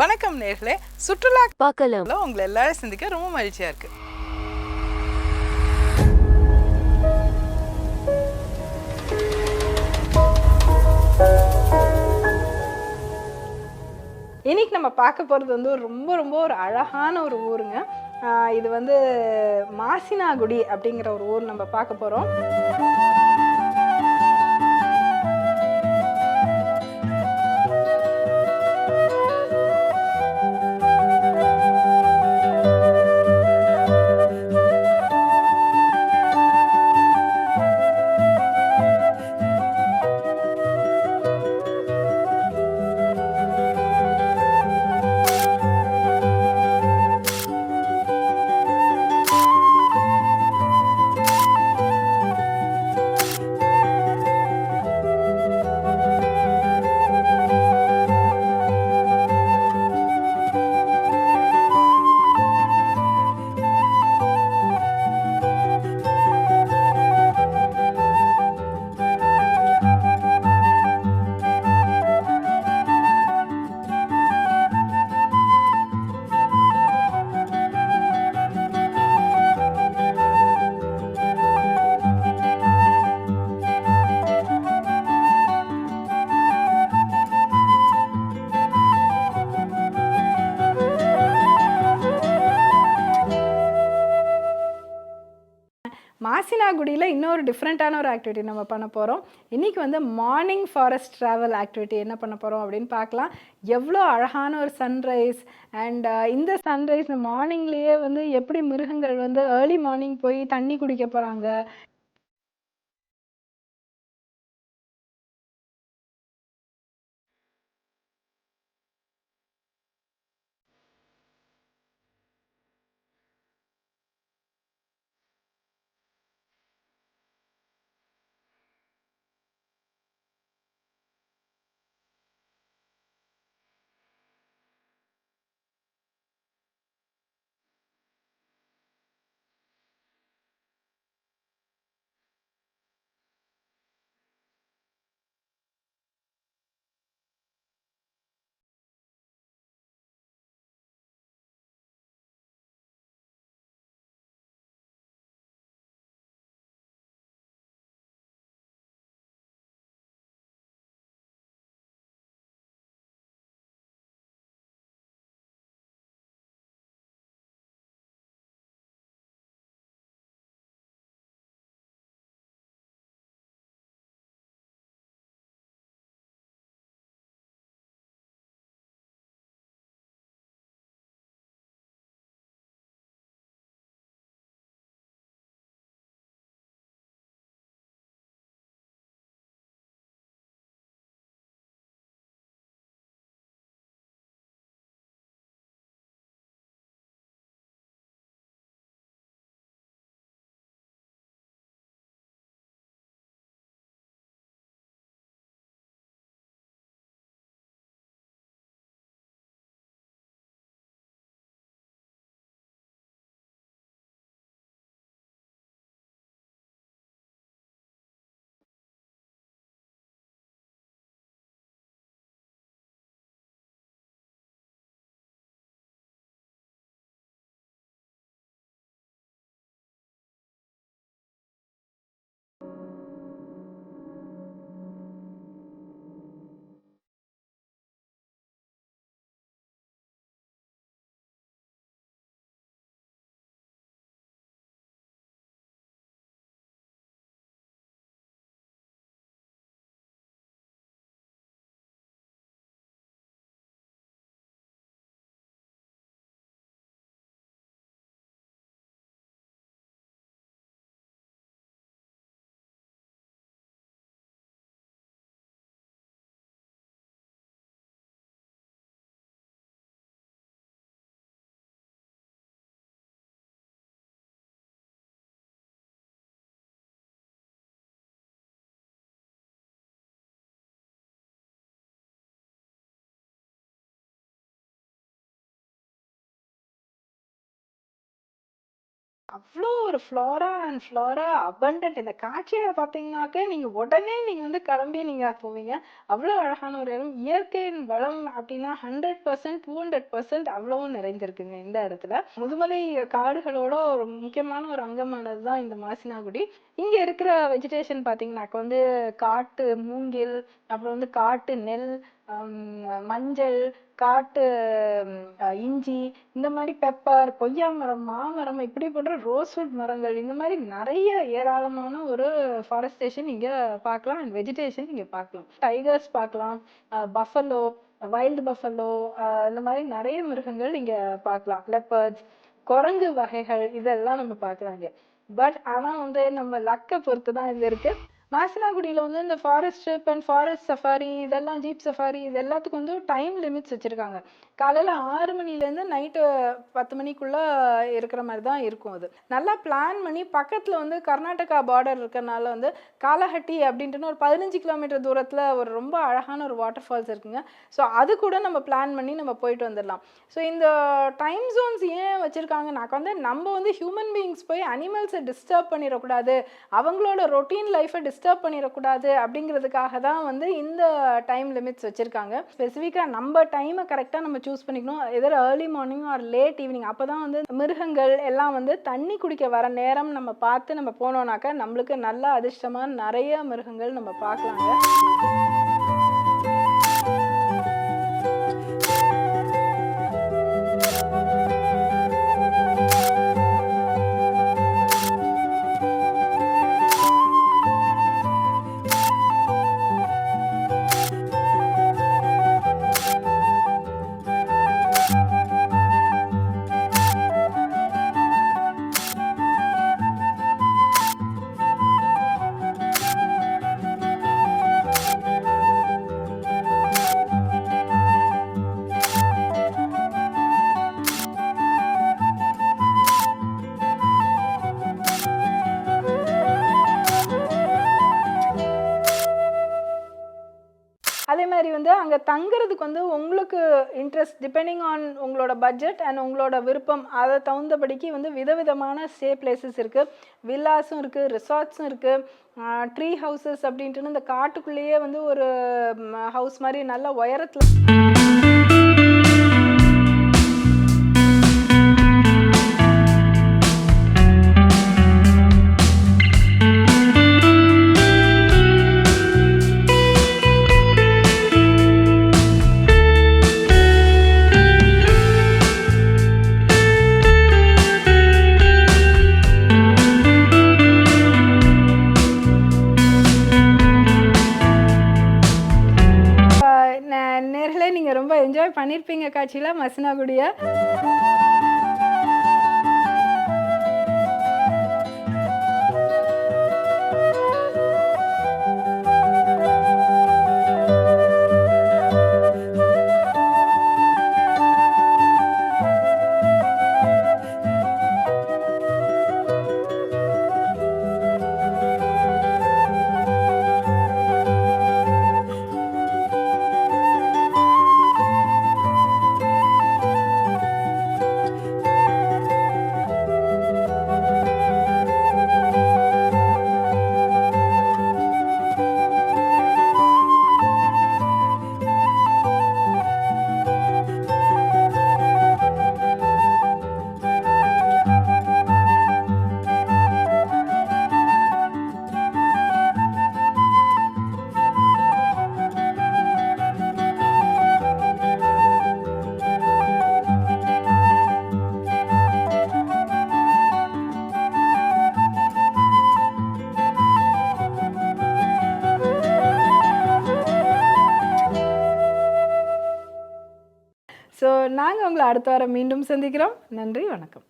வணக்கம் நேர்களே. சுற்றுலா பார்க்கலாம். உங்களை எல்லாரும் சந்திக்க ரொம்ப மகிழ்ச்சியா இருக்கு. இன்னைக்கு நம்ம பார்க்க போகிறது வந்து ஒரு ரொம்ப ரொம்ப ஒரு அழகான ஒரு ஊருங்க. இது வந்து மாசினாகுடி அப்படிங்கிற ஒரு ஊர் நம்ம பார்க்க போகிறோம் மாசினாகுடியில் இன்னொரு டிஃப்ரெண்ட்டான ஒரு ஆக்டிவிட்டி நம்ம பண்ண போகிறோம் இன்றைக்கி வந்து மார்னிங் ஃபாரஸ்ட் ட்ராவல் ஆக்டிவிட்டி என்ன பண்ண போகிறோம் அப்படின்னு பார்க்கலாம். எவ்வளோ அழகான ஒரு சன்ரைஸ் அண்ட் uh, இந்த சன்ரைஸ் மார்னிங்லேயே வந்து எப்படி மிருகங்கள் வந்து ஏர்லி மார்னிங் போய் தண்ணி குடிக்க போகிறாங்க அவ்வளோ ஒரு ஃப்ளோரா அண்ட் ஃப்ளோரா அபண்டன்ட் இந்த காட்சியை பார்த்தீங்கன்னாக்க நீங்கள் உடனே நீங்கள் வந்து கிளம்பி நீங்கள் போவீங்க. அவ்வளோ அழகான ஒரு இடம். இயற்கையின் வளம் அப்படின்னா hundred percent to hundred percent அவ்வளவும் நிறைந்திருக்குங்க இந்த இடத்துல. முதுமலை காடுகளோட ஒரு முக்கியமான ஒரு அங்கமானது தான் இந்த மாசினாகுடி. இங்க இருக்கிற வெஜிடேஷன் பார்த்தீங்கன்னாக்க வந்து காட்டு மூங்கில் அப்புறம் வந்து காட்டு நெல் மஞ்சள் காட்டு இஞ்சி இந்த மாதிரி பெப்பர் கொய்யா மரம் மாமரம் இப்படி போன்ற ரோஸ்வுட் மரங்கள் இந்த மாதிரி நிறைய ஏராளமான ஒரு ஃபாரஸ்டேஷன் இங்க பார்க்கலாம் அண்ட் வெஜிடேஷன் இங்க பார்க்கலாம் டைகர்ஸ் பார்க்கலாம் பஃபலோ வைல்டு பஃபலோ இந்த மாதிரி நிறைய மிருகங்கள் இங்க பார்க்கலாம் லெப்பர்ட்ஸ் குரங்கு வகைகள் இதெல்லாம் நம்ம பார்க்கலாங்க பட் ஆனா வந்து நம்ம லக்கை பொறுத்து தான் இது இருக்கு. மாசினாகுடியில வந்து இந்த forest trip and forest safari இதெல்லாம் ஜீப் சஃபாரி இது எல்லாத்துக்கும் வந்து டைம் லிமிட்ஸ் வச்சுருக்காங்க. காலையில் ஆறு மணிலேருந்து நைட்டு பத்து மணிக்குள்ளே இருக்கிற மாதிரி தான் இருக்கும் அது. நல்லா பிளான் பண்ணி பக்கத்தில் வந்து கர்நாடகா பார்டர் இருக்கிறனால வந்து காலஹட்டி அப்படின்ட்டுன்னு ஒரு பதினஞ்சு கிலோமீட்டர் தூரத்தில் ஒரு ரொம்ப அழகான ஒரு வாட்டர் ஃபால்ஸ் இருக்குங்க. ஸோ அது கூட நம்ம பிளான் பண்ணி நம்ம போயிட்டு வந்துடலாம். ஸோ இந்த டைம் ஜோன்ஸ் ஏன் வச்சிருக்காங்கனாக்க வந்து நம்ம வந்து ஹியூமன் பீயிங்ஸ் போய் அனிமல்ஸை டிஸ்டர்ப் பண்ணிடக்கூடாது. அவங்களோட ரொட்டீன் லைஃப்பை டிஸ்டர்ப் டிஸ்டர்ப் பண்ணிடக்கூடாது அப்படிங்கிறதுக்காக தான் வந்து இந்த டைம் லிமிட்ஸ் வச்சுருக்காங்க. ஸ்பெசிஃபிக்காக நம்ம டைமை கரெக்டாக நம்ம சூஸ் பண்ணிக்கணும். Either early morning or late evening அப்போ தான் வந்து மிருகங்கள் எல்லாம் வந்து தண்ணி குடிக்க வர நேரம் நம்ம பார்த்து நம்ம போனோம்னாக்கா நம்மளுக்கு நல்ல அதிர்ஷ்டமாக நிறைய மிருகங்கள் நம்ம பார்க்கலாங்க. தங்குறதுக்கு வந்து உங்களுக்கு இன்ட்ரெஸ்ட் டிபெண்டிங் ஆன் உங்களோட பட்ஜெட் அண்ட் உங்களோட விருப்பம் அதை தகுந்தபடிக்கு வந்து விதவிதமான ஸ்டே பிளேசஸ் இருக்குது வில்லாஸும் இருக்குது ரிசார்ட்ஸும் இருக்குது ட்ரீ ஹவுசஸ் அப்படின்ட்டு இந்த காட்டுக்குள்ளேயே வந்து ஒரு ஹவுஸ் மாதிரி நல்ல உயரத்தில் நீங்கள் ரொம்ப என்ஜாய் பண்ணியிருப்பீங்க காட்சியில் மசினாகுடியை நாங்கள் உங்களை அடுத்த வாரம் மீண்டும் சந்திக்கிறோம். நன்றி வணக்கம்.